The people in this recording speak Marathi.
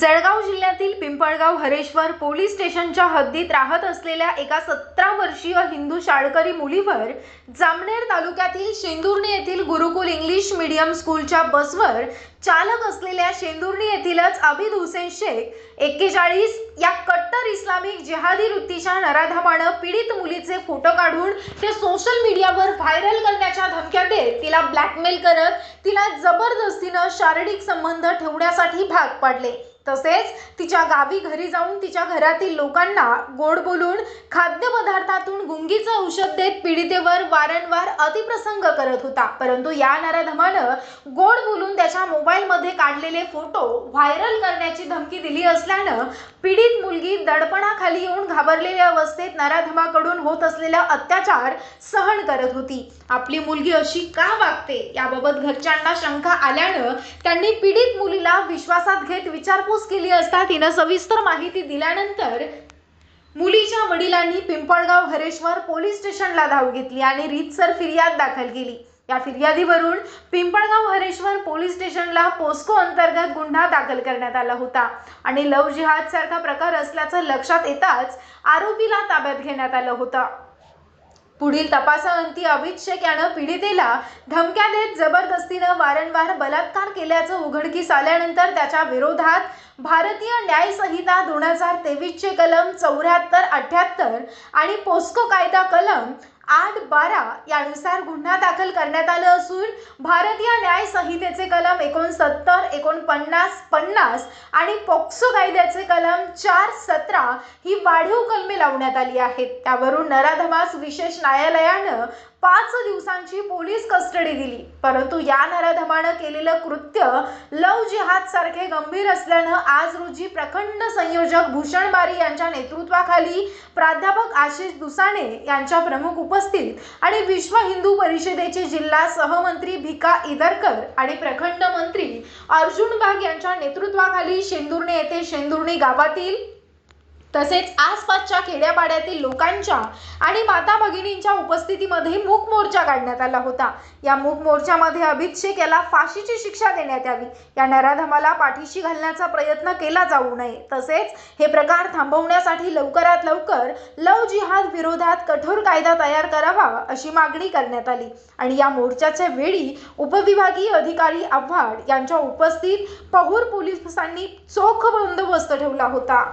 जळगाव जिल्ह्यातील पिंपळगाव हरेश्वर पोलीस स्टेशनच्या हद्दीत राहत असलेल्या एका सतरा वर्षीय हिंदू शाळकरी मुलीवर जामनेर तालुक्यातील शेंदुर्णी येथील गुरुकुल इंग्लिश मीडियम स्कूलच्या बसवर चालक असलेल्या शेंदुर्णी येथीलच अबिद हुसेन शेख एक्केचाळीस या कट्टर इस्लामिक जिहादी वृत्तीच्या नराधमानं पीडित मुलीचे फोटो काढून ते सोशल मीडियावर व्हायरल करण्याच्या धमक्या देत तिला ब्लॅकमेल करत तिला जबरदस्तीनं शारीरिक संबंध ठेवण्यासाठी भाग पाडले. तसेच तिच्या गावी घरी जाऊन तिच्या घरातील लोकांना गोड बोलून खाद्यपदार्थातून गुंगीचं औषध देत पीडितेवर वारंवार अतिप्रसंग करत होता. परंतु या नराधमानं गोड बोलून त्याच्या मोबाईल मोबाईलमध्ये काढलेले फोटो व्हायरल करण्याची धमकी दिली असल्यानं पीडित मुलगी दडपणाखाली येऊन घाबरलेल्या अवस्थेत नराधमाकडून होत असलेला अत्याचार सहन करत होती. आपली मुलगी अशी का वागते याबाबत घरच्यांना शंका आल्यानं त्यांनी पीडित मुलीला विश्वासात घेत विचारपूस केली असता तिनं सविस्तर माहिती दिल्यानंतर मुलीच्या वडिलांनी पिंपळगाव हरेश्वर पोलीस स्टेशनला धाव घेतली आणि रीतसर फिर्याद दाखल केली. या फिर्यादीवरून पिंपळगाव हरेश्वर पोलीस स्टेशनला पोस्को अंतर्गत गुन्हा दाखल करण्यात आला होता. आणि लव जिहाद सारखा प्रकार असल्याचं लक्षात येताच आरोपीला ताब्यात घेण्यात आलं होतं. पुढील तपासाअंती अभित शेख यानं पीडितेला धमक्या देत जबरदस्तीनं वारंवार बलात्कार केल्याचं उघडकीस आल्यानंतर त्याच्या विरोधात भारतीय न्याय संहिता दोन हजार तेवीसचे कलम चौऱ्याहत्तर अठ्याहत्तर आणि पोस्को कायदा कलम आठ बारा यानुसार गुन्हा दाखल करण्यात आलं असून भारतीय न्याय संहितेचे कलम एकोणसत्तर एकोणपन्नास पन्नास आणि पोक्सो कायद्याचे कलम चार सतरा ही वाढीव कलमे लावण्यात आली आहेत. त्यावरून नराधमास विशेष न्यायालयानं पाच दिवसांची पोलीस कस्टडी दिली. परंतु या नराधमानं केलेलं कृत्य लव जिहाद सारखे गंभीर असल्यानं आज रोजी प्रखंड संयोजक भूषण बारी यांच्या नेतृत्वाखाली प्राध्यापक आशिष दुसाणे यांच्या प्रमुख उपस्थित. आणि विश्व हिंदू परिषदेचे जिल्हा सहमंत्री भिका इदरकर आणि प्रखंड मंत्री अर्जुन बाग यांच्या नेतृत्वाखाली शेंदुर्णे येथे शेंदुर्णी गावातील तसेच आसपासच्या खेड्यापाड्यातील लोकांच्या आणि माता भगिनींच्या उपस्थितीमध्ये मूक मोर्चा काढण्यात आला होता. या मूक मोर्चामध्ये अभित शेख याला फाशीची शिक्षा देण्यात यावी. या नराधमाला पाठीशी घालण्याचा प्रयत्न केला जाऊ नये. तसेच हे प्रकार थांबवण्यासाठी लवकरात लवकर लव जिहाद विरोधात कठोर कायदा तयार करावा अशी मागणी करण्यात आली. आणि या मोर्चाच्या वेळी उपविभागीय अधिकारी आव्हाड यांच्या उपस्थित पहूर पोलिसांनी चोख बंदोबस्त ठेवला होता.